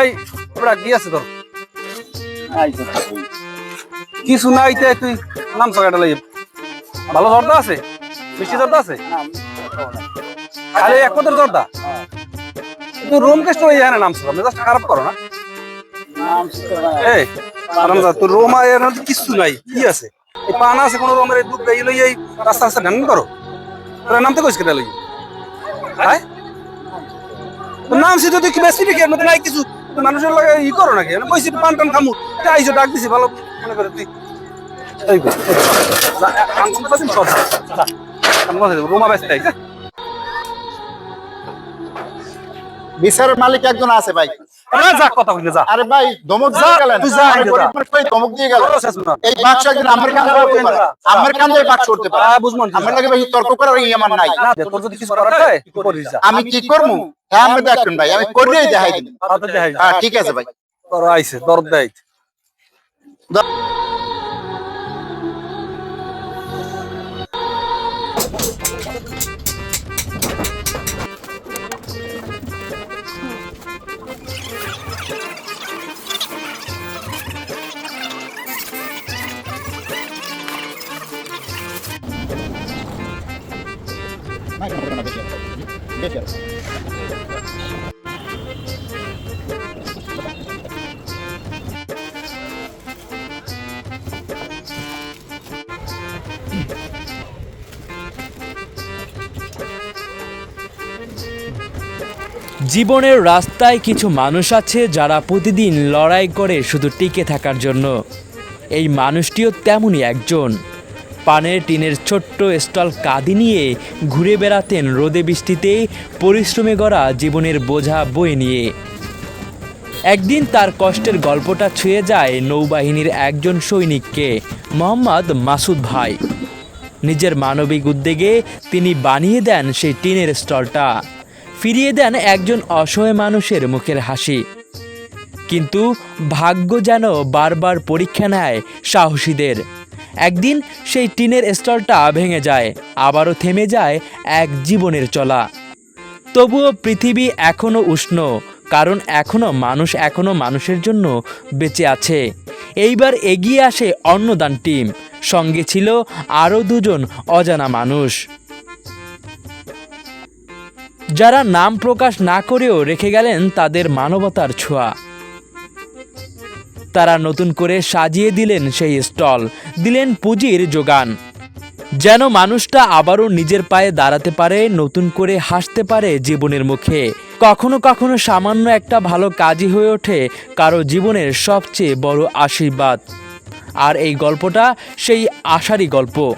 এই ওরা কি আছে তোর? কিছু নাই তে তুই নাম সকাটা লাগে ভালো জর্দা আছে? মিষ্টি জর্দা আছে? আরে এক পদের জর্দা? তুই রুম হয়ে যায় না নাম সকাল জাস্ট খারাপ করো না। এই আরামদা তোর রোম আর কিচ্ছু নাই। কি আছে? এই পান আছে, কোনো রোমের এই দুধ গাই লই এই রাস্তা রাস্তা ঢান করো। তোর নাম তো কইস কেটে লই হ্যাঁ নাম সে কি বেশি এর মধ্যে নাই কিছু মানুষের লাগে ই করো নাকি? কইছি পান টান খামু। আইসো, ডাক দিছি, ভালো মনে করে তুই। এই সব। করতে ব্যস্ত বিচারের মালিক একজন আছে ভাই। যা কথা কইলে যা। আরে ভাই ধমক দিয়ে গেলেন। তুই যা, আমি যা। গরিব মানুষ ভাই, ধমক দিয়ে গেল ভালো শেষ না। এই বাক্স একদিন আমার কাছে করতে পারে। আমার কাছে এই বাক্স করতে পারে। বুঝমন কি? আমার লাগে ভাই তর্ক করার এই আমার নাই। না তোর যদি কিছু করার থাকে করিস আমি কি করব? হ্যাঁ আমি দেখুন ভাই আমি করেই দেখাই তো দেখাই হ্যাঁ ঠিক আছে ভাই। তোর আইছে দরদ দেয়। জীবনের রাস্তায় কিছু মানুষ আছে যারা প্রতিদিন লড়াই করে শুধু টিকে থাকার জন্য। এই মানুষটিও তেমনই একজন। পানের টিনের ছোট্ট স্টল কাঁদি নিয়ে ঘুরে বেড়াতেন রোদে বৃষ্টিতে পরিশ্রমে গড়া জীবনের বোঝা বয়ে নিয়ে। একদিন তার কষ্টের গল্পটা ছুঁয়ে যায় নৌবাহিনীর একজন সৈনিককে, মোহাম্মদ মাসুদ ভাই। নিজের মানবিক উদ্যোগে তিনি বানিয়ে দেন সেই টিনের স্টলটা। ফিরিয়ে দেন একজন অসহায় মানুষের মুখের হাসি। কিন্তু ভাগ্য যেন বারবার পরীক্ষা নেয় সাহসীদের। একদিন সেই টিনের স্টলটা ভেঙে যায়, আবারও থেমে যায় এক জীবনের চলা। তবুও পৃথিবী এখনও উষ্ণ, কারণ এখনও মানুষ এখনও মানুষের জন্য বেঁচে আছে। এইবার এগিয়ে আসে অন্নদান টিম, সঙ্গে ছিল আরও দুজন অজানা মানুষ। যারা নাম প্রকাশ না করেও রেখে গেলেন তাদের মানবতার ছোঁয়া। তারা নতুন করে সাজিয়ে দিলেন সেই স্টল, দিলেন পুঁজির যোগান। যেন মানুষটা আবারও নিজের পায়ে দাঁড়াতে পারে, নতুন করে হাসতে পারে জীবনের মুখে। কখনো কখনো সামান্য একটা ভালো কাজই হয়ে ওঠে কারও জীবনের সবচেয়ে বড় আশীর্বাদ। আর এই গল্পটা সেই আশারই গল্প।